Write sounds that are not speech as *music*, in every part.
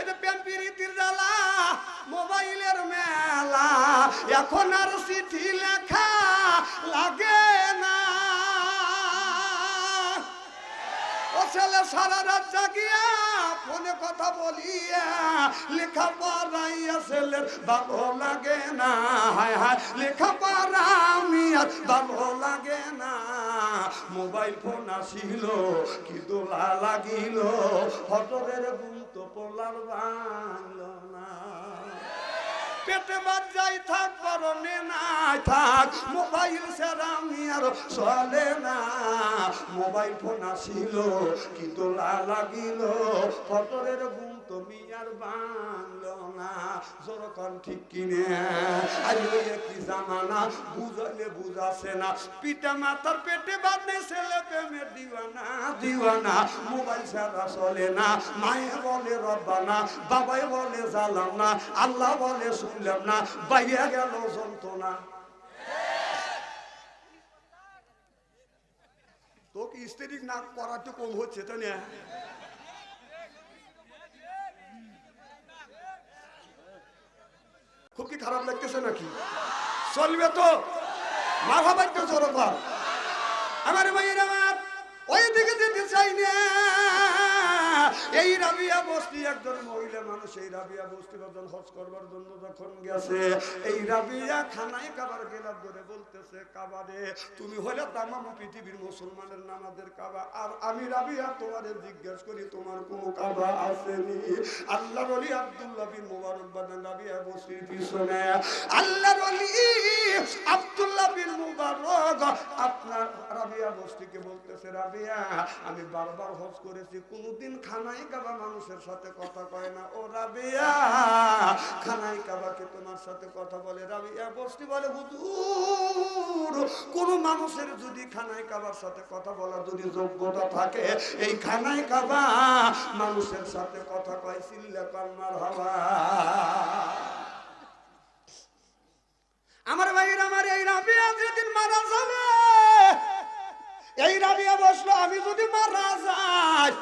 এটা প্রেম প্রীতির জ্বালা, মোবাইলের মেলা। এখন আর চিঠি লেখা লাগে না। ও ছেলে সারা রাত জাগিয়া ফোনে কথা বলিয়া লেখা পড়াইয়া ছেলের ভালো লাগে না। হায় হায় লেখা পড়া আমি আর ভালো লাগে না। মোবাইল ফোন আসিল কি দোলা লাগিল হটরের গুম তো পোলার বাংল না। পেটে বাদ যাই থাক, পরনে নাই থাক, মোবাইল আমি আর চলে না। মোবাইল ফোন আসিল কি তোলা লাগিল ফটরের গুম তুমি আর বাংলো না। জোরকন ঠিক কিনে আইলে কি জামানা, বুঝাইলে বুঝাছে না। পিতা মাতার পেটে বাঁধে ছেলে প্রেমের দিওয়ানা দিওয়ানা। মোবাইল ছাড়া চলে না। মায়ে বলে, রব্বানা। বাবাই বলে জ্বালাম না। আল্লাহ বলে, শুনলাম না। বাইয়া গেল যন্ত্রণা। তোকে স্ত্রী না করাতে কম হচ্ছে তো না? খুব কি খারাপ লাগতেছে নাকি? চলবে তো। মাথা তো চলো আমার ভাইয়ের আমার ওই দিকে যেতে চাই না। এই রাবিয়া বস্তি, একজন মহিলা মানুষ এই রাবিয়া বস্তি একজন হজ করবার জন্য যখন গেছে, এই রাবিয়া খানায় কাবার গেলার ধরে বলতেছে কাবারে তুমি হলে তামাম পৃথিবীর মুসলমানের নামাজের কাবা। আর আমি রাবিয়া তোমারে জিজ্ঞেস করি, তোমার কোনো কাবা আসেনি? আল্লাহ রলি আব্দুল্লাহ বিন মুবারক বাদান রাবিয়া বস্তির পিছনে। আল্লাহ মুবারক আমি বারবার হজ করেছি, কোনোদিন খানাই কাবা মানুষের সাথে কথা কয় না। ও রাবিয়া খানাই কাবাকে তোমার সাথে কথা বলে, রাবিয়া বস্তি বলে, হুজুর, কোন মানুষের যদি খানাই কাবার সাথে কথা বলার যদি যোগ্যতা থাকে, এই খানাই কাবা মানুষের সাথে কথা কয় চিল্লা কন্মার হওয়া আমার ভাইয়ের আমার এই রাবিয়া যেদিন মারা যাবে, এই রাবিয়া বসল, আমি যদি মারা যাই,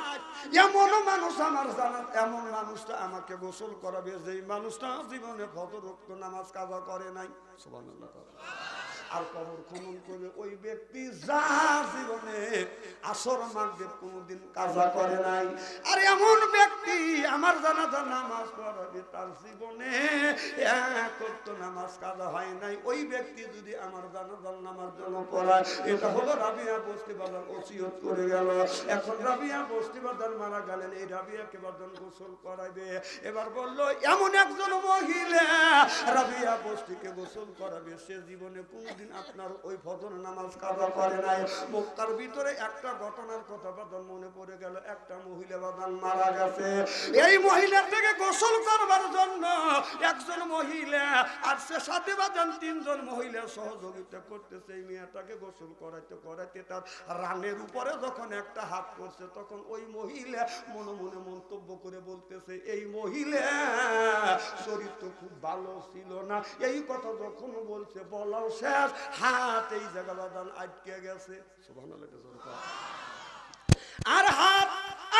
এমন মানুষ আমার জানা, এমন মানুষটা আমাকে গোসল করাবে, যেই মানুষটা জীবনে ফত রক্ত, নামাজ কাজা করে নাই। সুবহানাল্লাহ। আর কবর খনন করে ওই ব্যক্তি যা জীবনে আসর মাগবে কোনোদিন কাজা করে নাই। আর এমন ব্যক্তি আমার জানাজা নামাজ পড়াবে তার জীবনে নামাজ কাজা হয় নাই। ওই ব্যক্তি যদি আমার জানাজার নামাজ জন্য পড়ায়, এটা হলো রাবিয়া ওসিয়ত করে গেল। এখন রাবিয়া মারা গেলেন, এই রাবিয়াকে বাদন গোসল করাইবে। এবার বলল, এমন একজন মহিলা রাবিয়া বস্তিকে গোসল করাবে, সে জীবনে কোনদিন আপনার ওই ফজর নামাজ কাজা করে নাই। মক্কার ভিতরে একটা ঘটনার কথা বাদন মনে পড়ে গেল, একটা মহিলা বাদান মারা গেছে। এই মহিলার থেকে গোসল করবার জন্য একজন মহিলা আর সে সাথে বাদান তিনজন মহিলা সহযোগিতা করতেছে এই মেয়েটাকে গোসল করাইতে করাইতে তার রানের উপরে যখন একটা হাত করছে তখন ওই মহিলা মনে মনে মন্তব্য করে বলতেছে, এই মহিলা, চরিত্র খুব ভালো ছিল না। এই কথা যখন বলছে, বলাও শেষ হাত এই জায়গা বাদান আটকে গেছে। আর হাত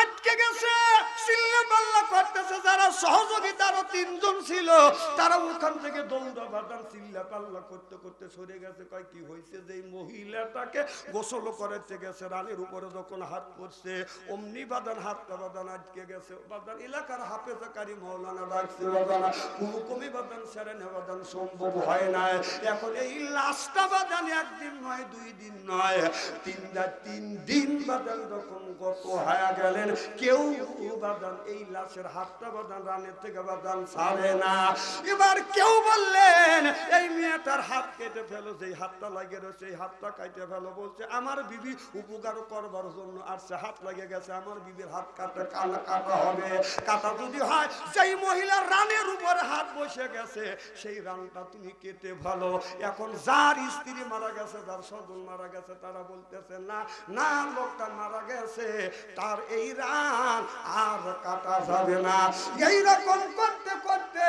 আটকে গেছে চিল্লা পাল্লা করতেছে যারা সহযোগিতা আরও তিনজন ছিল, তারা ওখান থেকে দৌড়া বাদান চিল্লা পাল্লা করতে করতে সরে গেছে। কয়, কি হয়েছে যে মহিলাটাকে গোসল করাতে গেছে, রানের উপরে যখন হাত পড়ছে, অমনি বাদান হাতটা বাদান আটকে গেছে। বাদান এলাকার হাফেজাকারী মৌলানা ডাকছে বাদানা কোনো বাদান সম্ভব হয় না। এখন এই লাশটা বাদান একদিন নয়, দুই দিন নয়। তিন তিন দিন বাদান যখন গত হয়ে গেলেন, কেউ বাদান এই লাশের হাতটা রানের থেকে ছাড়ে না। এবার কেউ বললেন, এই মেয়েটার হাত কেটে ফেলো, যেই হাতটা লাগে সেই হাতটা কাটে ফেলো। বলছে, আমার বিবি উপকার করবার জন্য আর সে হাত লাগে গেছে, আমার বিবির হাত কাটা হবে। কাটা যদি হয় সেই রানের উপরে হাত বসে গেছে, সেই রানটা তুমি কেটে ভালো এখন যার স্ত্রী মারা গেছে, যার স্বজন মারা গেছে, তারা বলতেছে, না না, লোকটা মারা গেছে, তার এই রান আর কাটা যাবে না। এইরকম করতে করতে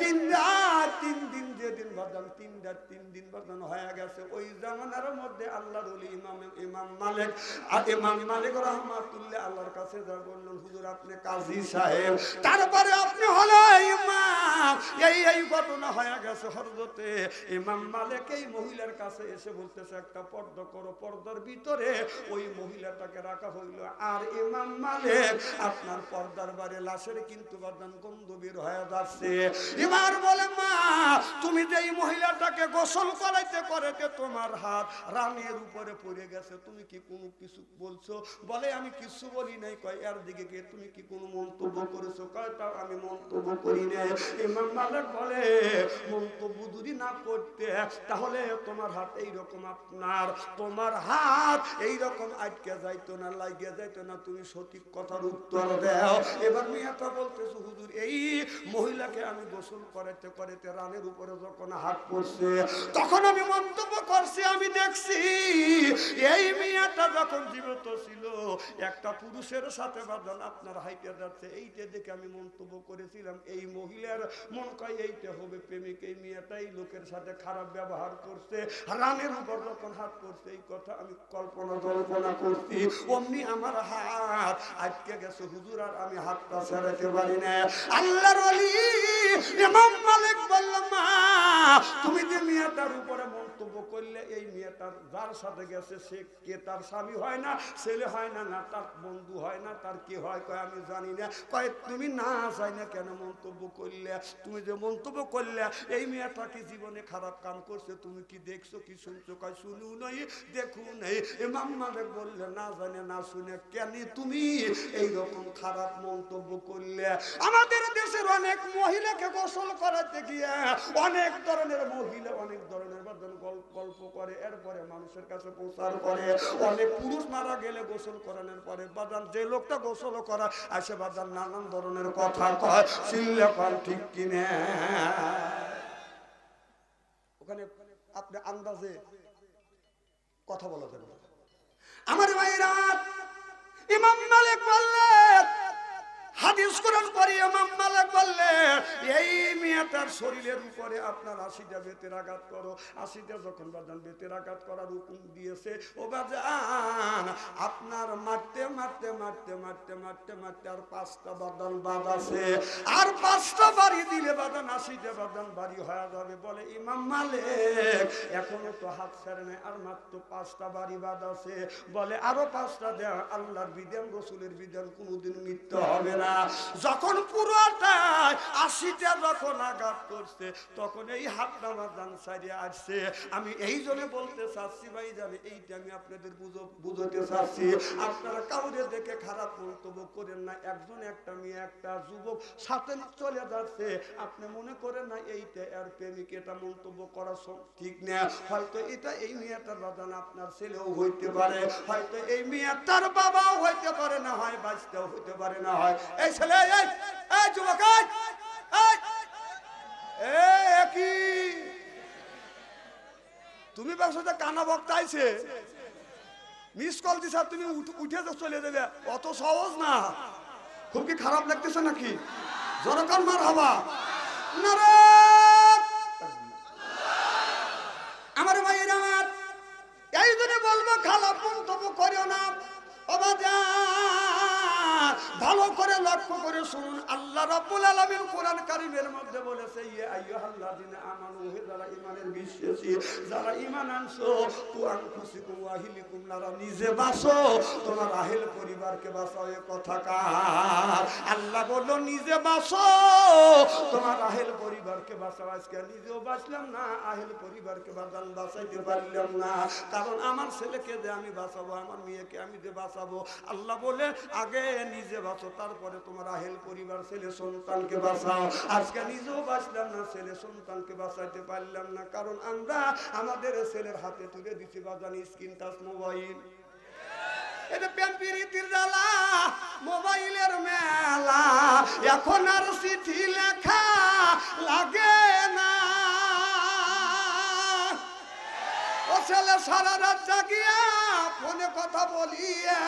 তিন রাত, তিন দিন যেদিন তিন রাত, তিন দিন হয়ে গেছে। ওই জামানার মধ্যে আল্লাহর ইমাম ইমাম মালিক। আর ইমাম মালিক আল্লাহর কাছে যা বললেন, হুজুর, আপনি কাজী সাহেব। তারপরে এই এই ঘটনা হয়ে গেছে হরদতে ইমাম মালিক এই মহিলার কাছে এসে বলতেছে, একটা পর্দা করো, পর্দার ভিতরে ওই মহিলাটাকে রাখা হইল। আর ইমাম মালিক, আপনার পর্দার বারে লাশের হয়ে যাচ্ছে। এবার বলে, মা, তুমি যে এই মহিলাটাকে গোসল করাইতে তোমার হাত রানের উপরে পড়ে গেছে, তুমি কি কোনো কিছু বলছো? বলে, আমি কিছু বলি নাই। কয়, এর দিকে গিয়ে তুমি কি কোনো মন্তব্য করেছ? কয়, তাও আমি মন্তব্য করি ইমাম মালিক বলে, মন্তব্য যদি না করতে, তাহলে তোমার হাত এইরকম আপনার। তোমার হাত এইরকম আটকে যাইতো না, লাগিয়ে যাইতো না। তুমি সঠিক কথার উত্তর দাও। এবার মেয়েটা বলতেছে, হুজুর, এই মহিলাকে আমি গোসল করাইতে করাইতে রানের উপরে যখন হাত পড়ছে, তখন আমি মন্তব্য করছি, আমি দেখছি, এই মেয়েটা যখন জীবিত ছিল, একটা পুরুষের সাথে বাদন আপনার হাইটে যাচ্ছে, এইটা দেখে আমি মন্তব্য করেছিলাম, এই মহিলার মন কয়, এইটা হবে প্রেমিক, এই মেয়েটাই লোকের সাথে খারাপ ব্যবহার করছে, রানের উপর যখন হাত করছে এই কথা আমি কল্পনা কল্পনা করছি, অমনি আমার হাত আজকে গেছে, হুজুর, আর আমি হাতটা ছাড়াতে পারি না। আল্লাহর তুমি যে মেয়েটার উপরে মন্তব্য করলে, এই মেয়েটার যার সাথে গেছে, সে কে? তার স্বামী হয় না, ছেলে হয় না না তার বন্ধু হয় না, তার কি হয় কয় আমি জানি না। কয়, তুমি না চাই না কেন মন্তব্য করলে? তুমি যে মন্তব্য করলে, এই মেয়েটা কি জীবনে খারাপ কাম করছে? তুমি কি দেখছ, কি শুনছো? কয়, শুনু নাই, দেখু নাই। ইমাম মালিক বললে, না জানে, না শুনে। কেন তুমি এই রকম খারাপ মন্তব্য করলে? আমাদের দেশের অনেক মহিলাকে গোসল করাতে গিয়ে, অনেক ধরনের মহিলা, অনেক ধরনের গল্প করে, এরপরে মানুষের কাছে প্রচার করে, অনেক পুরুষ মারা গেলে গোসল করানোর পরে বাদান যে লোকটা গোসল করা আসে বাদান নানান ধরনের কথা কয়, চিল্লে কন ঠিক কিনে? ওখানে আপনি আন্দাজে কথা বলা যাবে। আমার ভাইরা, ইমাম মালিক বললেন হাদিস কোরআন পড়ি ইমাম মালিক বললেন এই মেয়েটার শরীরের উপরে আপনার আশিটা বেতের আঘাত করো। আশিটা যখন বাজান বেতের আঘাত করার হুকুম দিয়েছে, ও বাজান, আপনার মারতে মারতে মারতে মারতে মারতে মারতে আর পাঁচটা বাদান বাদ আছে। আর পাঁচটা বাড়ি দিলে বাদান আশিটা বাদান বাড়ি হয়ে যাবে। বলে ইমাম মালিক, এখনও তো হাত ছাড়ে নাই, আর মাত্র পাঁচটা বাড়ি বাদ আছে। বলে, আরও পাঁচটা দেয়া আল্লাহর বিধান, রসুলের বিধান, কোনোদিন মিথ্যা হবে না। যখন পুরোটাই আশিটা যখন আঘাত করছে, তখন এই হাতটা আমার দান সাইডে আসছে। আমি এই জন্য বলতে চাচ্ছি ভাই জানি, এইটা আমি আপনাদের বুঝতে চাচ্ছি। আপনারা কাউরে দেখে খারাপ মন্তব্য করেন না। একজন, একটা মেয়ে, একটা যুবক সাথে চলে যাচ্ছে। আপনি মনে করেন না এইটা এর প্রেমিক, এটা মন্তব্য করা ঠিক না। হয়তো এটা এই মেয়েটার বাজান আপনার ছেলেও হইতে পারে। হয়তো এই মেয়েটার বাবাও হইতে পারে না হয় বাঁচতেও হইতে পারে না হয়। এই ছেলে, এই যুবক তুমি ব্যবসাতে কানা ভক্ত আইছে? মিস কল দিছে তুমি উঠ- চলে যাবে, অত সহজ না। খুব কি খারাপ লাগতেছে নাকি? জনগণ মার হবা। না রে! শুনুন আল্লাহ রাব্বুল আলামিন কোরআন কারীমের মধ্যে বলেছে, ইয়া আইয়ুহাল্লাযিনা আমানু হে যারা ঈমানের বিশ্বাসী, যারা ঈমান আনছো কু আনফুসিকুম ওয়া আহলিকুম নারা, নিজে বাঁচো তোমার আহেল পরিবারকে বাঁচাও, এ কথা কার? আল্লাহ বলল, নিজে বাঁচো তোমার আহেল পরিবারকে বাঁচাও, আজকে নিজেও বাঁচলাম না, আহেল পরিবারকে বাঁচান বাঁচাইতে পারলাম না, কারণ আমার ছেলেকে যে আমি বাঁচাবো, আমার মেয়েকে আমি যে বাঁচাবো? আল্লাহ বলে, আগে নিজে বাঁচো, তারপরে তোমার আহেল পরিবার, ছেলে সন্তানকে বাঁচাও। আজকে নিজেও বাঁচলাম না, ছেলে সন্তানকে বাঁচাইতে পারলাম না। কারণ আমরা আমাদের ছেলের হাতে তুলে দিচ্ছি বাজানি স্ক্রিন টাচ মোবাইল। মোবাইলের মেলা। এখন আর চিঠি লেখা লাগে না। ছেলে সারা রাত জাগিয়া ফোনে কথা বলিয়া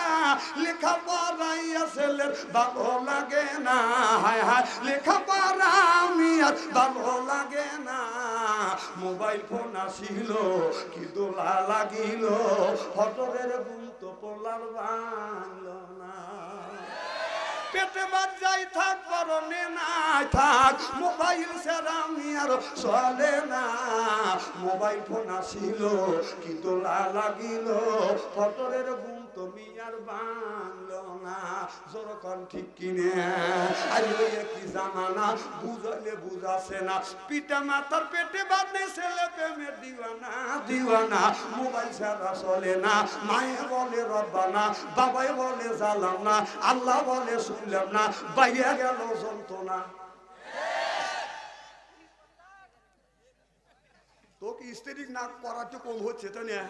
লেখা পড়াইয়া ছেলের ভালো লাগে না। হায় হায়, লেখা পড়া আমি আর ভালো লাগে না। মোবাইল ফোন আসিল, কি দোলা লাগিল হটরের গুম তো পোলার বাংল। পেটে মার যাই থাক, পরনে নাই থাক, মোবাইল সেরামি আর চলে না। মোবাইল ফোন আসিল কি তোলা লাগিল, ফটরের ঘুম তুমি আর বাংলো না। যেরকম ঠিক কিনে আজ কি জামানা, বুঝাইলে বুঝাছে না। পিতা মাতার পেটে বাঁধে ছেলে প্রেমে দিওয়ানা দিওয়ানা। মোবাইল ছাড়া চলে না। মায়ে বলে, রব্বানা। বাবাই বলে জ্বালাম না। আল্লাহ বলে, শুনলাম না। বাইরে গেল যন্ত্রণা। তোকে স্ত্রী না করাটা কম হচ্ছে তো না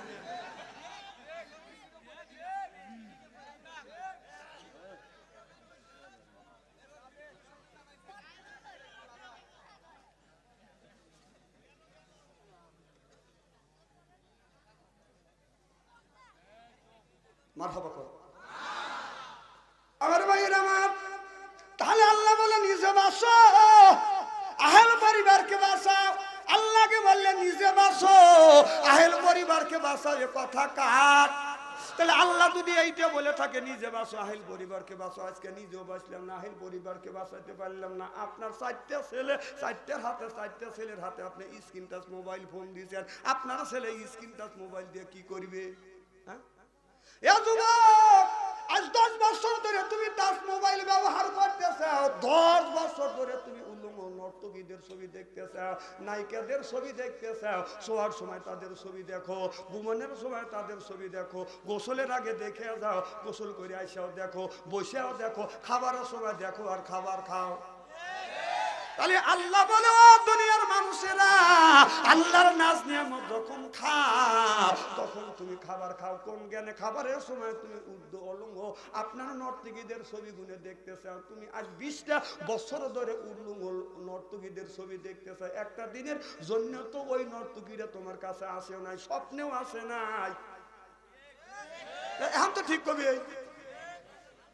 মারহাবা কর আমার ভাইয়ের আমার তাহলে আল্লাহ বলে নিজে বাসো আহেল পরিবারকে বাঁচাও আল্লাহকে বললে নিজে বাসো আহেল পরিবারকে এ কথা কার? তাহলে আল্লাহ যদি এইটা বলে থাকে, নিজে বাসো আহিল পরিবারকে বাসো আজকে নিজেও বাঁচলাম না, আহিল পরিবারকে বাঁচাইতে পারলাম না। আপনার চারটে ছেলে, চারটের হাতে, চারটে ছেলের হাতে আপনি স্ক্রিন টাচ মোবাইল ফোন দিয়েছেন। আপনার ছেলে স্ক্রিন টাচ মোবাইল দিয়ে কি করবে? হ্যাঁ? আজ দশ বছর ধরে তুমি টাচ মোবাইল ব্যবহার করতেছ, দশ বছর ধরে তুমি নর্তকীদের ছবি দেখতেছ, নায়িকাদের ছবি দেখতে চাও শোয়ার সময় তাদের ছবি দেখো বুমানের সময় তাদের ছবি দেখো, গোসলের আগে দেখে যাও, গোসল করে আইসাও দেখো, বসেও দেখো, খাবারের সময় দেখো আর খাবার খাও। তাহলে আল্লাহ বলে, ও দুনিয়ার মানুষেরা, আল্লাহর নাচ নিয়ামত যখন খাও, তখন তুমি খাবার খাও। কোন জ্ঞানে খাবারের সময় তুমি উর্দু অলঙ্গ। আপনার নর্তকীদের ছবি গুনে দেখতে চাও তুমি আজ বিশটা বছর ধরে উর্লুঙ্গ নর্তকীদের ছবি দেখতে চাও একটা দিনের জন্য তো ওই নর্তকীরা তোমার কাছে আসেও নাই, স্বপ্নেও আসে নাই। এখন তো ঠিক কবি।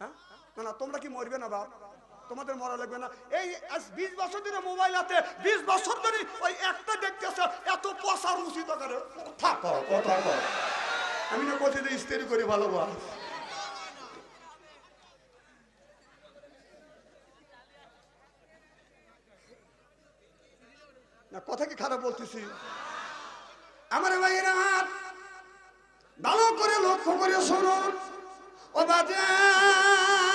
হ্যাঁ? না, তোমরা কি মরবে না বাপ? তোমাদের মরা লাগবে না। এই বিশ বছর ধরে মোবাইল হাতে, বিশ বছর ধরে ওই একটা দেখতেছে এত পশার উচিত কথা কর কথা কর আমি না কোথায় যে করি ভালোবাস। না, কথা কি খারাপ বলতেছি? আমার ভাইয়েরা, ভালো করে লক্ষ্য করে শুনুন। ও বাজার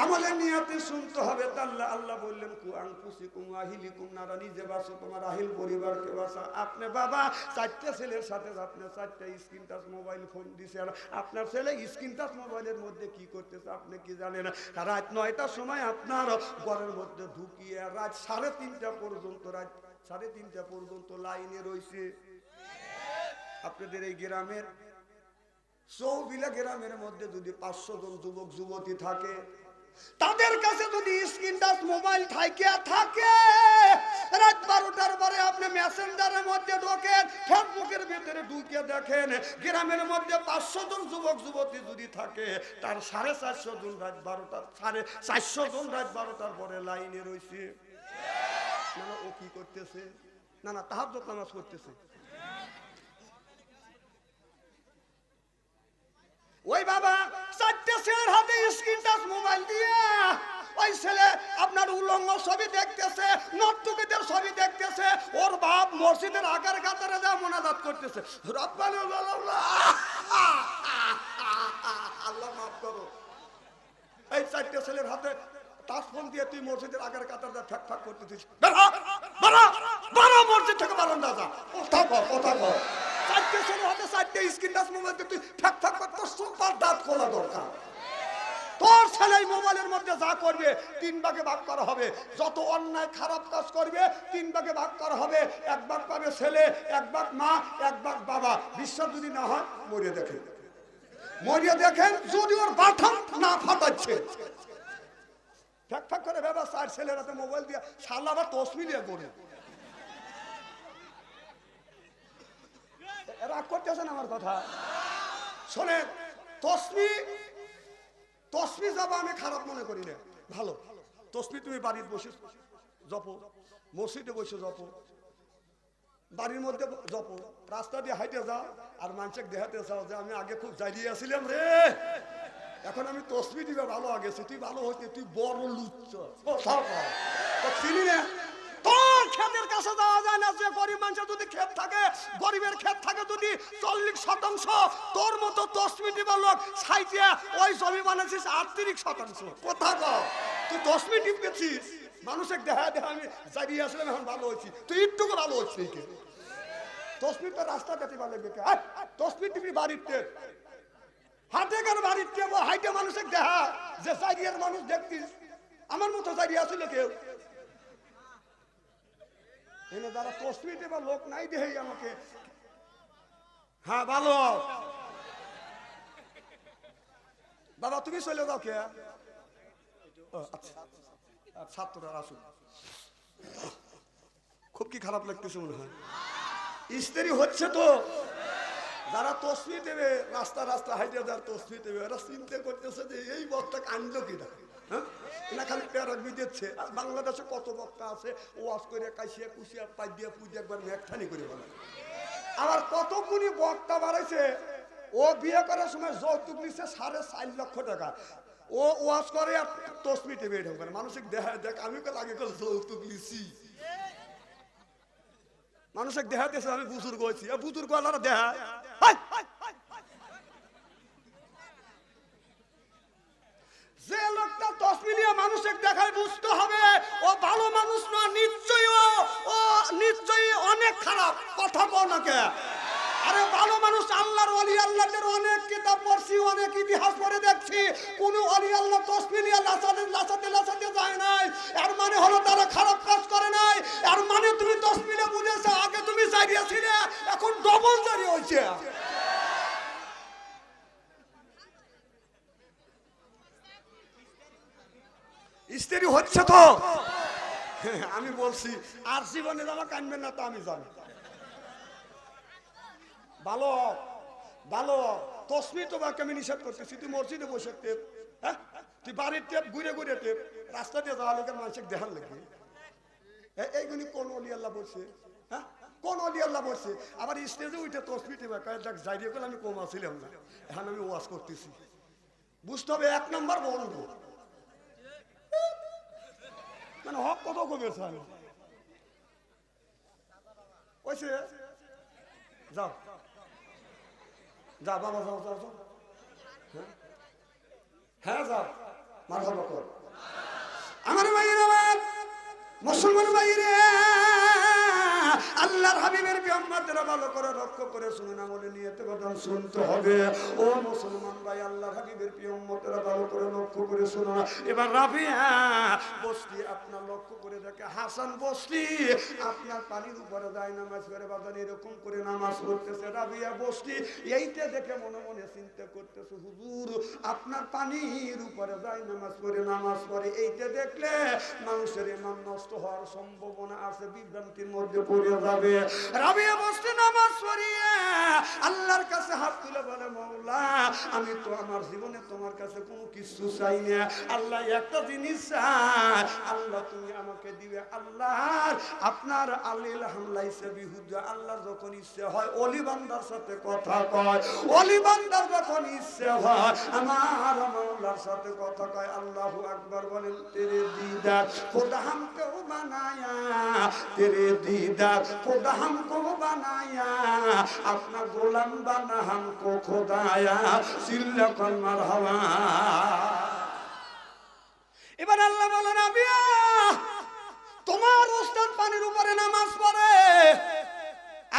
আমলে নিয়াতে শুনতে হবে তাল্লা আল্লাহ বললেন, কু আংকুসি কুম আহিলি কুম নারা নিজে বাসো, তোমার আহিল পরিবারকে বাসা আপনি বাবা, চারটে ছেলের সাথে আপনি চারটে স্ক্রিন টাচ মোবাইল ফোন দিছেন, আপনার ছেলে স্ক্রিন টাচ মোবাইলের মধ্যে কি করতেছে আপনি কি জানেন? রাত নয়টার সময় আপনার ঘরের মধ্যে ঢুকিয়ে রাত সাড়ে তিনটা পর্যন্ত, রাত সাড়ে তিনটা পর্যন্ত লাইনে রয়েছে আপনাদের এই গ্রামের, চৌবিলা গ্রামের মধ্যে যদি পাঁচশো জন যুবক, যুবতী থাকে তাদের কাছে যদি স্ক্রিন টাচ মোবাইল থাকিয়া থাকে, রাত বারোটার পরে আপনি মেসেঞ্জারের মধ্যে ঢোকেন, ফেসবুকের ভিতরে ঢুকে দেখেন, গ্রামের মধ্যে পাঁচশো জন যুবক, যুবতী যদি থাকে, তার সাড়ে চারশো জন রাত বারোটার, সাড়ে চারশো জন রাত বারোটার পরে লাইনে রয়েছে। না ও কি করতেছে? না না তাহার নামাজ করতেছে ওই বাবা ছেলের হাতে স্ক্রিন টাচ মোবাইল দিয়ে ওই ছেলে আপনার উলঙ্গ ছবি দেখতেছে, নর্তকীদের ছবি দেখতেছে, ওর বাপ মসজিদের আকার কাতারে যা মোনাজাত করতেছে। আল্লাহ মাফ করো। এই চারটে ছেলের হাতে ফোন দিয়ে তুই মসজিদের আগের কাতার যা ফ্যাক ফ্যাক করতেছিস। বেরো মসজিদ থেকে কথা কর কর চারটে ছেলের হাতে চারটে স্ক্রিন টাচ মোবাইল তুই ফ্যাক ফ্যাক কর তোর সুপার দাঁত খোলা দরকার। তোর ছেলে মোবাইলের মধ্যে যা করবে, তিন ভাগে ভাগ করা হবে। যত অন্যায় খারাপ কাজ করবে, তিন ভাগে ভাগ করা হবে। এক ভাগ পাবে ছেলে, এক ভাগ মা, এক ভাগ বাবা। বিশ্বাস যদি না হয়, মরিয়ে দেখেন। মরিয়ে দেখেন, যদি ওর বাঠাম না ফাটাচ্ছে। ফ্যাক ফ্যাক করে ব্যবস্থা আর ছেলেরা তো মোবাইল দিয়ে। শালা আবার তসমি দিয়ে করে রাগ করতেছেন আমার কথা। শোনেন তসমি তসমি যাব আমি খারাপ মনে করি না। ভালো। তসমি তুমি বাড়ির বসে জপ। মসজিদে বসে জপ। বাড়ির মধ্যে জপ। রাস্তা দিয়ে হাইটে যাও আর মানুষকে দেহাতে চাও যে আমি আগে খুব জারিয়ে আসছিলাম রে। এখন আমি তসমি দিবে ভালো আগেছি তুই ভালো হচ্ছে তুই বড় লুচ্ছ। চিনি না? ক্ষেতের যাওয়া যায় না, যে গরিব মানুষের যদি ক্ষেত থাকে, গরিবের ক্ষেত থাকে যদি চল্লিশ শতাংশ, তোর মতো তসবি দিবার লোক ওই জমি আটত্রিশ শতাংশ। কোথাও পাও। তুই তসবি টিপেছিস মানুষের আমি জারিয়ে আসলাম, এখন ভালো হচ্ছি তুই ভালো কে তসবির তো রাস্তা যেতে পারলে বেকে। তসবির টিপি বাড়িতে। হাতে কার বাড়িতে? হাইটে মানুষের দেখা যে চারিয়ার মানুষ দেখতিস। আমার মতো চারিয়ে আসলে কেউ? এনে যারা তসবি দেবা লোক নাই দেহেই আমাকে। হ্যাঁ ভালো। বাবা তুমি চলে যাও কে? আচ্ছা আর ছাত্ররা, আসুন। খুব কি খারাপ লাগতেছে মনে হয়। স্ত্রী হচ্ছে তো। যারা তসবি দেবে, রাস্তা রাস্তা হাইটে যারা তসবি দেবে, ওরা চিন্তা করতেছে যে এই বক্তা কান্দ কিনা। হ্যাঁ? না দিচ্ছে বাংলাদেশে কত বক্তা আছে? করে কাশিয়া কুশিয়া পাই দিয়ে পুজো একবার করে বলে। আবার কত গুণী বক্তা বাড়াইছে? ও বিয়ে করার সময় যৌতুক নিচ্ছে সাড়ে চার লক্ষ টাকা। ও করে আর মানুষের দেখা দেখ, আমি আগে করে যৌতুক নিছি? মানুষের দেহা দেশে আমি বুজুর্গ হয়েছি। বুজুর্গ আল্লাহর দেহা। যে লোকটা তসবি নিয়ে মানুষের দেখায় বুঝতে হবে, ও ভালো মানুষ না, নিশ্চয়ই ও নিশ্চয়ই অনেক খারাপ। কথা কও না কে আরে ভালো মানুষ, আল্লাহর অলি আল্লাহদের অনেক কিতাব পড়ছি, অনেক ইতিহাস পড়ে দেখছি। কোন অলি আল্লাহ তসবি নিয়ে লাসাতে লাসাতে লাসাতে যায় নাই। এর মানে হলো তারা খারাপ কাজ করে নাই। এর মানে তুমি তসবিলে বুঝেছ আগে তুমি চাইছিলে এখন ডবল জারি হয়েছে। স্ত্রী হচ্ছে তো। *laughs* আমি বলছি, আর জীবনে জামা কানবেন না তো আমি জানি। ভালো ভালো তসমি তো বাকে আমি নিষেধ করতেছি, তুই মসজিদে বসে টেপ হ্যাঁ? তুই বাড়ির টেপ, ঘুরে ঘুরে টেপ, রাস্তা দিয়ে যাওয়া লোকের মানুষের দেখার লাগে। এইগুলি কোন অলি আল্লাহ বলছে? হ্যাঁ? কোন অলি আল্লাহ বলছে? আবার স্টেজে উঠে তসমি টেপা দেখ যাইয়ে করলে আমি কম আসছিলাম না। এখন আমি ওয়াজ করতেছি। বুঝতে হবে এক নম্বর বন্ধ। মানে হক কত কমেছে আমি কইছে? যাও। যা বাবা, যাও যাও যাও। হ্যাঁ? হ্যাঁ যাও। মার কর। আমার আমার মুসলমান ভাইরে আল্লাহর হাবিবের বিহম্মতরা ভালো করে রক্ষা করে শুনে না বলে নিয়ে তো কথা শুনতে হবে। ও মুসলমান ভাই, আল্লাহর হাবিবের বিহম্মতরা ভালো করে লক্ষ্য করে শোনো এবার রাবিয়া বসতি আপনার লক্ষ্য করে দেখে। হাসান বসতি, আপনার পানির উপরে যায় নামাজ করে বাজার এরকম করে নামাজ পড়তেছে। রাবিয়া বসতি, এইটা দেখে মনে মনে চিন্তা করতেছে, হুজুর, আপনার পানির উপরে যায় নামাজ পড়ে নামাজ পড়ে। এইটা দেখলে মানুষের ইমান নষ্ট হওয়ার সম্ভাবনা আছে, বিভ্রান্তির মধ্যে পড়ে যাবে রাবিয়া বসতি নামাজ পড়িয়ে আল্লাহর কাছে হাত তুলে বলে, মৌলা, আমি তো আমার জীবনে তোমার কাছে কোনো কিছু চাই না। আল্লাহ একটা জিনিস চাই আল্লাহ তুমি আমাকে দিবে আল্লাহ আপনার আলিল আল্লাহ যখন ইচ্ছে হয়, অলিবান্দার সাথে কথা কয়। অলিবান্দার যখন ইচ্ছে হয়, আমার মাওলার সাথে কথা কয়। আল্লাহু আকবার বলেন, তেরে দিদার, খোদা হামকে বানায়া, তেরে দিদার, খোদা হামকো বানায়া আপনা গোলাম বানা হামকো খোদায়া চিল্লা কন্মার হওয়া এবার আল্লাহ বলেন তোমার ওস্তাদ পানির উপরে নামাজ পড়ে।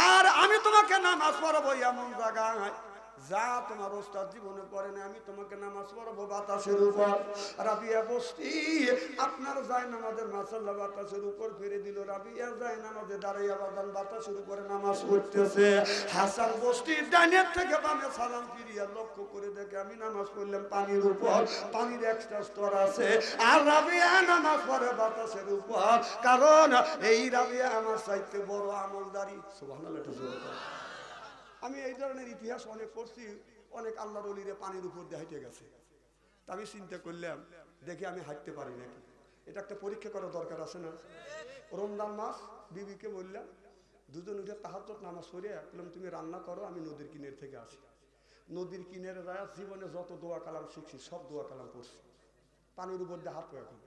আর আমি তোমাকে নামাজ পড়াবো এমন জায়গায়। যা তোমার ওস্তাদ জীবনে পড়ে না আমি তোমাকে নামাজ পড়াবো, বাতাসের উপর। রাবিয়া বস্তি, আপনার যায় নামাজের মাসাল্লাহ বাতাসের উপর ফিরে দিল। রাবিয়া যায় নামাজে দাঁড়াইয়া বাদান বাতাসের উপরে নামাজ পড়তেছে। হাসান বস্তি ডাইনের থেকে বামে সালাম ফিরিয়া লক্ষ্য করে দেখে আমি নামাজ পড়লাম পানির উপর। পানির এক্সট্রা স্তর আছে। আর রাবিয়া নামাজ পড়ে বাতাসের উপর। কারণ এই রাবিয়া আমার চাইতে বড় আমলদারি। একটু বলো। আমি এই ধরনের ইতিহাস অনেক পড়ছি, অনেক আল্লাহর অলিরে পানির উপর দিয়ে হাইটে গেছে। তা আমি চিন্তা করলাম, দেখি আমি হাঁটতে পারি নাকি? এটা একটা পরীক্ষা করার দরকার আছে না? রমজান মাস, বিবিকে বললাম, দুজন উঠে তাহাত নামাজ পড়ে বললাম তুমি রান্না করো, আমি নদীর কিনের থেকে আসি। নদীর কিনারে যায় জীবনে যত দোয়া কালাম শিখছি, সব দোয়া কালাম পড়ছি। পানির উপর দিয়ে হাত এখন।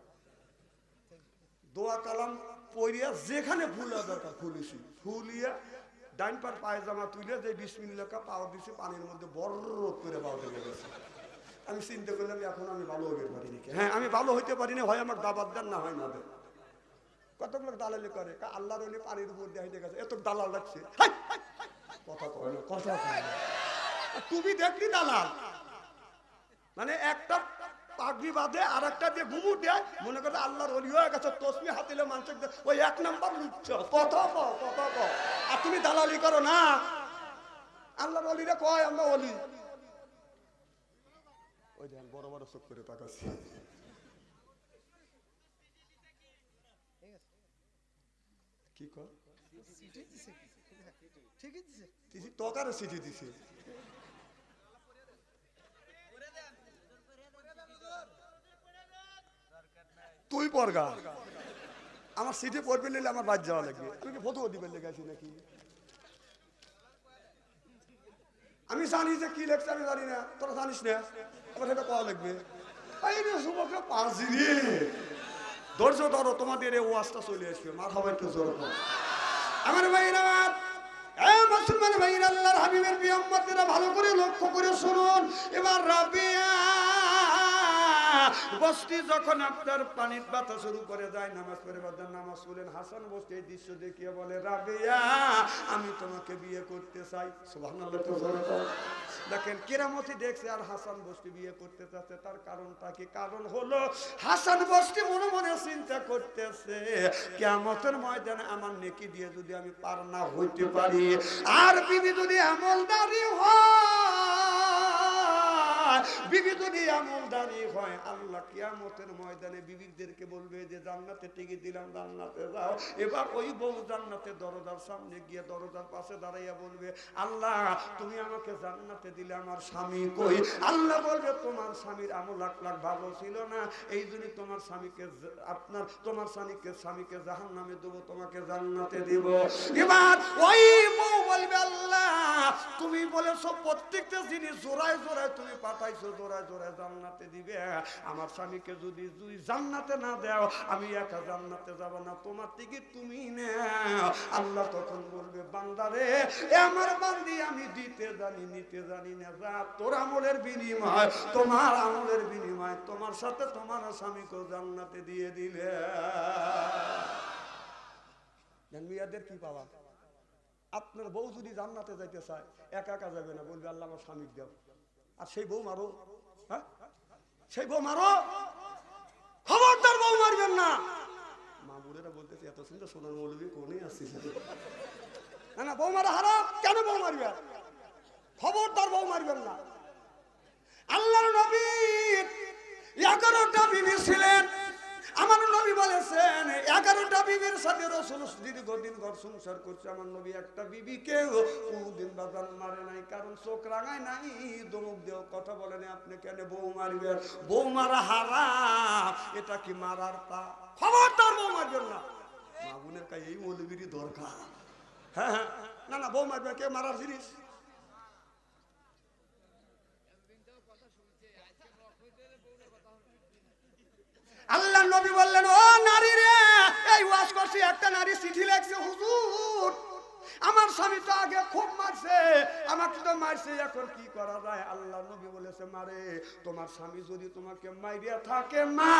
দোয়া কালাম পড়িয়া যেখানে ফুল দরকার ফুলিছি ফুলিয়া ডাইন পার পায়জামা তুলে যে বিশ মিনিট লেখা পাওয়া দিছি, পানির মধ্যে বড় করে পাওয়া দিয়ে গেছে আমি চিন্তা করলাম, এখন আমি ভালো হইতে পারি নাকি? হ্যাঁ আমি ভালো হইতে পারি না, হয় আমার দাবাত দেন না, হয় না কতগুলো দালালি করে? আল্লাহর হইলে পানির উপর দিয়ে হেঁটে গেছে। এত দালাল লাগছে! কথা কয় না, কথা না। তুমি দেখলি দালাল? মানে একটা পাগড়ি বাঁধে আর একটা দিয়ে ঘুমু দেয় মনে করে আল্লাহর অলি হয়ে গেছে তসমি হাতিলে মানুষের ওই এক নাম্বার কও কথা কও আর তুমি দালালি করো না। আল্লাহর অলিরে কয় আমরা অলি ওই দেন বড় বড় চোখ করে তাকাচ্ছি। কি কর? ঠিকই দিছে। চিঠি দিছি। তুই পড়গা আমার সিটে পড়বে নিলে আমার বাদ যাওয়া লাগবে। আমি কি ফটো দিবে লেগেছি নাকি? আমি জানি যে কি লেখছে, আমি জানি না। তোরা জানিস না। আমার সেটা কওয়া লাগবে। এই রে পারছি রে। ধৈর্য ধরো, তোমাদের এই ওয়াজটা চলে আসবে। মাথা একটু জোর করো। আমার ভাইরা এ মুসলমান ভাইরা আল্লাহর হাবিবের বিয়ম্মতেরা ভালো করে লক্ষ্য করে শুনুন। এবার রাবিয়া বস্তি যখন আপনার পানির বাতা শুরু করে যায়, নামাজ পড়ে বাদার নামাজ পড়লেন হাসান বস্তি এই দৃশ্য দেখিয়ে বলে, রাবিয়া, আমি তোমাকে বিয়ে করতে চাই। দেখেন, কেরামতি দেখছে আর হাসান বস্তি বিয়ে করতে চাচ্ছে। তার কারণটা কি? কারণ হলো, হাসান বস্তি মনে মনে চিন্তা করতেছে কেমতের ময়দানে আমার নেকি দিয়ে যদি আমি পার না হইতে পারি, আর বিবি যদি আমলদারি হয় বিবি আমার স্বামী কই? আল্লাহ বলবে, তোমার স্বামীর আমল লাখ ভালো ছিল না। এই জন্য তোমার স্বামীকে আপনার, তোমার স্বামীকে স্বামীকে জাহান নামে দেবো, তোমাকে জান্নাতে দিব। এবার ওই বউ বলবে, আল্লাহ, তুমি বলেছ প্রত্যেকটা জিনিস জোড়ায় জোড়ায় তুমি পাঠাইছো জোড়ায় জোড়ায় জান্নাতে দিবে। আমার স্বামীকে যদি তুই জান্নাতে না দাও, আমি একা জান্নাতে যাব না। তোমার টিকিট তুমি নাও। আল্লাহ তখন বলবে, বান্দারে আমার বান্দি, আমি দিতে জানি, নিতে জানি না। যা তোর আমলের বিনিময়, তোমার আমলের বিনিময়, তোমার সাথে তোমার স্বামীকে জান্নাতে দিয়ে দিলে মিয়াদের কি পাওয়া? আপনার বউ যদি জান্নাতে যাইতে চায়, একা একা যাবে না, বলবে, আল্লাহ আমার স্বামী দেব আর সেই বউ মারো। হ্যাঁ? সেই বউ মারো। খবরদার বউ মারবেন না। মা বুড়েরা বলতেছে, এত সুন্দর সোনার মৌলবী কোনে আসছিস? না না, বউ মারা হারাম। কেন বউ মারবে? খবরদার বউ মারবেন না। আল্লাহর নবী এগারোটা বিবি ছিলেন। আমার নবী বলেছেন, এগারোটা বিবির সাথে রসুল দীর্ঘদিন ঘর সংসার করছে। আমার নবী একটা বিবি বিবিকেও কোনদিন বাজান মারে নাই, কারণ চোখ রাঙায় নাই, দমুক দেও কথা বলেন আপনি কেন বউ মারবেন? বউ মারা হারা এটা কি মারার তা? খবরদার বউ মারবেন না। মা বোনের কাছে এই মৌলবীরই দরকার। হ্যাঁ হ্যাঁ। না না, বউ মারবে, কে মারার জিনিস? আল্লাহ নবী বললেন, ও নারী রে, এই ওয়াজ করছি, একটা নারী চিঠি লেখছে, হুজুর। আমার স্বামী তো আগে খুব মারছে, আমাকে তো মারছে, এখন কি করা যায়? আল্লাহ নবী বলেছে, মারে, তোমার স্বামী যদি তোমাকে মাইরিয়া থাকে, মা,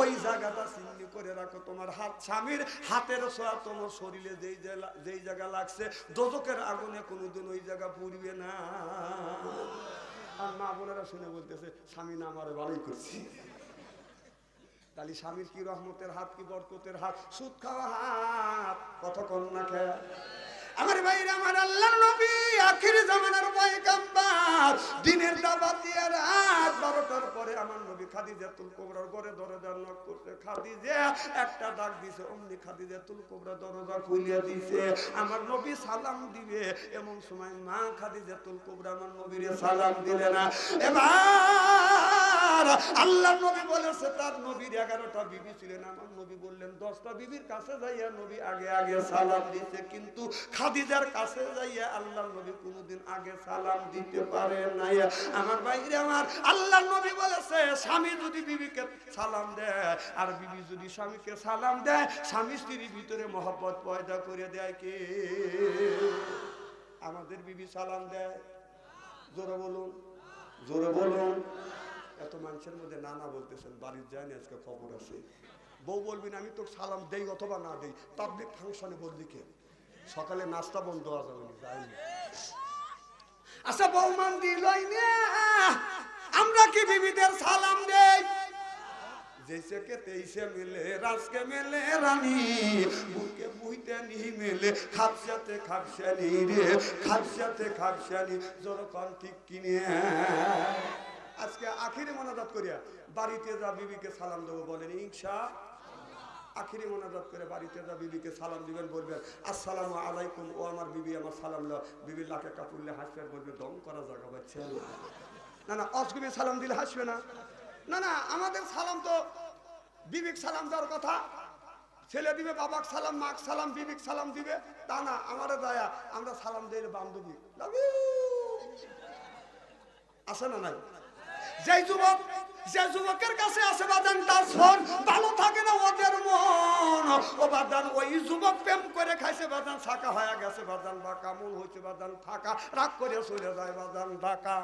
ওই জায়গাটা চিহ্নি করে রাখো, তোমার হাত, স্বামীর হাতের ছোঁয়া তোমার শরীরে যেই যেই জায়গা লাগছে দোজকের আগুনে কোনোদিন ওই জায়গা পুড়বে না। আর মা বোনেরা শুনে বলতেছে, স্বামী না, আমারে ভালোই করছি। তাহলে স্বামীর কি রহমতের হাত, কি বরকতের হাত? সুদ খাওয়া হাত কতক্ষণ না খেয়ে আমার আমার আল্লাহ নবী, আখির জামানার দিনের দাবা দিয়ে রাত বারোটার পরে আমার নবী কোবরার ঘরে নক করতে একটা ডাক দিছে, অমনি খাদিজাতুল কোবরা দরজা খুলিয়া দিছে। আমার নবী সালাম দিবে। এমন সময় মা খাদি খাদিজাতুল কোবরা আমার নবীরে সালাম দিলে না। এবার আল্লাহ নবী বলেছে, তার নবীর এগারোটা বিবি ছিলেন। আমার নবী বললেন, দশটা বিবির কাছে যাইয়া নবী আগে আগে সালাম কিন্তু খাদিজার কাছে যাইয়া আল্লাহ নবী কোনোদিন আগে সালাম দিতে পারে নাই। আমার বাইরে আমার আল্লাহ নবী বলেছে, স্বামী যদি বিবিকে সালাম দেয়, আর বিবি যদি স্বামীকে সালাম দেয়, স্বামী স্ত্রীর ভিতরে মহব্বত পয়দা করে দেয় কে? আমাদের বিবি সালাম দেয়। জোরে বলুন জোরে বলুন। এত মানুষের মধ্যে নানা বলতেছেন বাড়ির যায়নি আজকে খবর আছে বউ বলবেন আমি তো সালাম দেই অথবা না দেই পাবলিক ফাংশনে বললি কে সকালে নাস্তা বন্ধ হওয়া যাবে না যাইনি আচ্ছা বৌমান দিলই না আমরা কি বিবিদের সালাম দেই जैसे के तैसे मिले रास के मिले रानी বুকে বুইতে নি মিলে খাপসাতে খাপসানি রে খাপসাতে খাপসানি যখন ঠিক কিনে আজকে আখিরি মোনাজাত করিয়া বাড়িতে যা বিবিকে সালাম দেবো বলেন, ইনশা আখিরি মোনাজাত করে বাড়িতে যা বিবিকে সালাম দিবেন, বলবেন, আসসালামু আলাইকুম, ও আমার বিবি আমার সালাম লো বিবির লাখে কাপুরলে হাসবে বলবে দম করা জায়গা পাচ্ছে না না অসগুবি সালাম দিলে হাসবে না। না না, আমাদের সালাম তো বিবিক সালাম দেওয়ার কথা। ছেলে দিবে, বাবাক সালাম, মাক সালাম, বিবিক সালাম দিবে, তা না, আমারে দয়া, আমরা সালাম দিলে বান্ধবী। আছে না নাই? যেই যুবক, যে যুবকের কাছে আছে বাদান, তার ফোন ভালো থাকে না ওদের মন। ও বাদান, ওই যুবক প্রেম করে খাইছে বাদান ছাকা হয়ে গেছে বাদান বা কামুন হয়েছে বাদান থাকা রাগ করে চলে যায় বাদান ঢাকা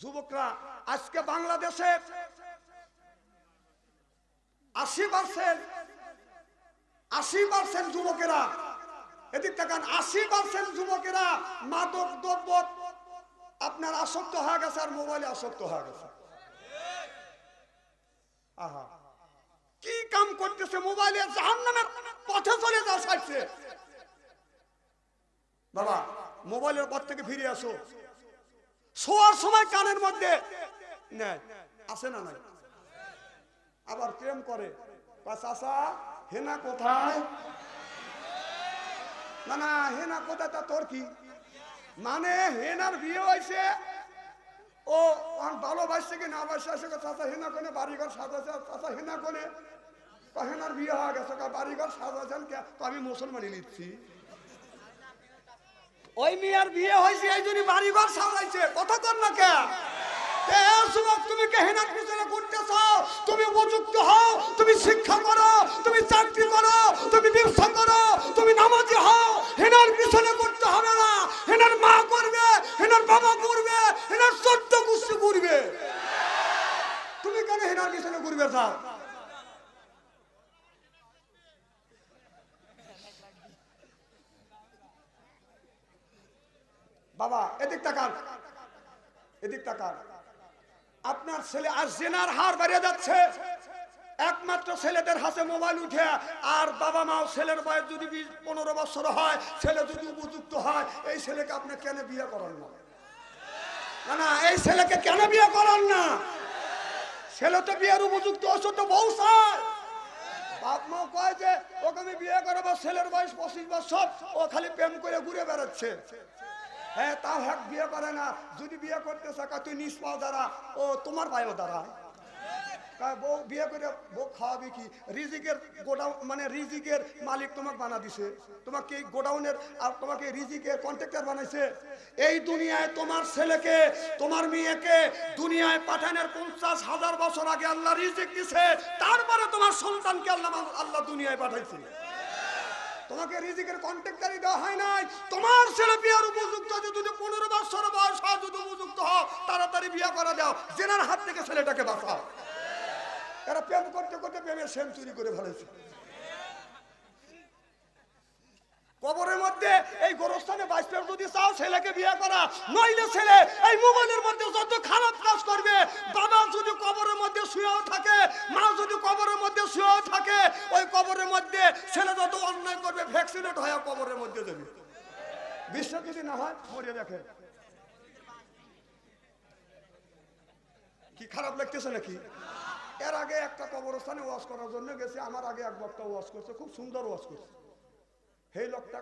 যুবকরা, আজকে বাংলাদেশে আশি পার্সেন্ট আশি পার্সেন্ট যুবকেরা, এদিক তাকান, আশি পার্সেন্ট যুবকেরা মাদক দ্রব্য আপনার আসক্ত হয়ে গেছে আর মোবাইলে আসক্ত হয়ে গেছে। আহা। কি কাম করতেছে মোবাইলে? জাহান্নামের পথে চলে যা ছাড়ছে বাবা, মোবাইলের পথ থেকে ফিরে আসো। শোয়ার সময় কানের মধ্যে আসে না নাই? আবার প্রেম করে। চাষা হেনা কোথায়? না না, হেনা কোথায় তা তোর কি? মানে হেনার বিয়ে হয়েছে। ও ভালো ভালোবাসছে কি না বাসছে চাষা হেনা কোনে, বাড়িঘর সাজাছে চাষা হেনা কোনে হেনার বিয়ে হয়ে গেছে। বাড়িঘর সাজাছেন কে? তো আমি মুসলমানি নিচ্ছি। ওই মেয়ের বিয়ে হয়েছে, এই জন্য বাড়িঘর সাজাইছে। কথা কর না কে? তুমি কে হেনার পিছনে ঘুরতে চাও তুমি উপযুক্ত হও, তুমি শিক্ষা করো, তুমি চাকরি করো, তুমি ব্যবসা করো, তুমি নামাজি হও। হেনার পিছনে করতে হবে না। হেনার মা করবে, হেনার বাবা করবে হেনার চোদ্দ করবে তুমি কেন হেনার পিছনে ঘুরবে চাও বাবা, এদিক তাকান। এদিক তাকান। আপনার ছেলে আর জেনার হার বেড়ে যাচ্ছে। একমাত্র ছেলেদের হাতে মোবাইল উঠে, আর বাবা মাও ছেলের বয়স যদি পনেরো বছর হয়, ছেলে যদি উপযুক্ত হয়, এই ছেলেকে আপনি কেন বিয়ে করেন না? না এই ছেলেকে কেন বিয়ে করেন না? ছেলে তো বিয়ের উপযুক্ত অসুখ তো বউ চায়। বাপ মা কয় যে, ওকে আমি বিয়ে করাবো, ছেলের বয়স পঁচিশ বছর, ও খালি প্রেম করে ঘুরে বেড়াচ্ছে। হ্যাঁ তাও হ্যাক বিয়ে করে না। যদি বিয়ে করতে থাকা, তুই নিজ দ্বারা ও, তোমার পায়েও দাঁড়ায়। বউ, বিয়ে করে বউ খাওয়াবি কি? রিজিকের গোডাউন মানে রিজিকের মালিক তোমাকে বানা দিছে। তোমাকে এই গোডাউনের, আর তোমাকে রিজিকের কন্ট্রাক্টর বানাইছে। এই দুনিয়ায় তোমার ছেলেকে, তোমার মেয়েকে দুনিয়ায় পাঠানোর পঞ্চাশ হাজার বছর আগে আল্লাহ রিজিক দিছে। তারপরে তোমার সন্তানকে আল্লাহ আল্লাহ দুনিয়ায় পাঠাইছে। তোমাকে রিজিকের কন্ট্রাক্টারই দেওয়া হয় নাই। তোমার ছেলে বিয়ার উপযুক্ত যে যদি পনেরো বছর বয়স হয়, যদি উপযুক্ত হও, তাড়াতাড়ি বিয়ে করা দাও। জেনার হাত থেকে ছেলেটাকে বাঁচাও। এরা প্রেম করতে করতে প্রেমের সেঞ্চুরি করে ফেলেছে। কবরের মধ্যে এই গোরস্থানে বাইশের যদি চাও ছেলেকে বিয়ে করা, নইলে ছেলে এই মোবাইলের মধ্যে যত খারাপ কাজ করবে, বাবা যদি কবরের মধ্যে শুয়েও থাকে, মা যদি কবরের মধ্যে শুয়েও থাকে, ওই কবরের মধ্যে ছেলে যত অন্যায় করবে ভ্যাকসিনেট হয়ে কবরের মধ্যে দেবে। বিশ্বাস যদি না হয়, মরে দেখে। কি খারাপ লাগতেছে নাকি? এর আগে একটা কবরস্থানে ওয়াশ করার জন্য গেছে, আমার আগে এক বক্তা ওয়াশ করছে, খুব সুন্দর ওয়াশ করছে। সেই লোকটা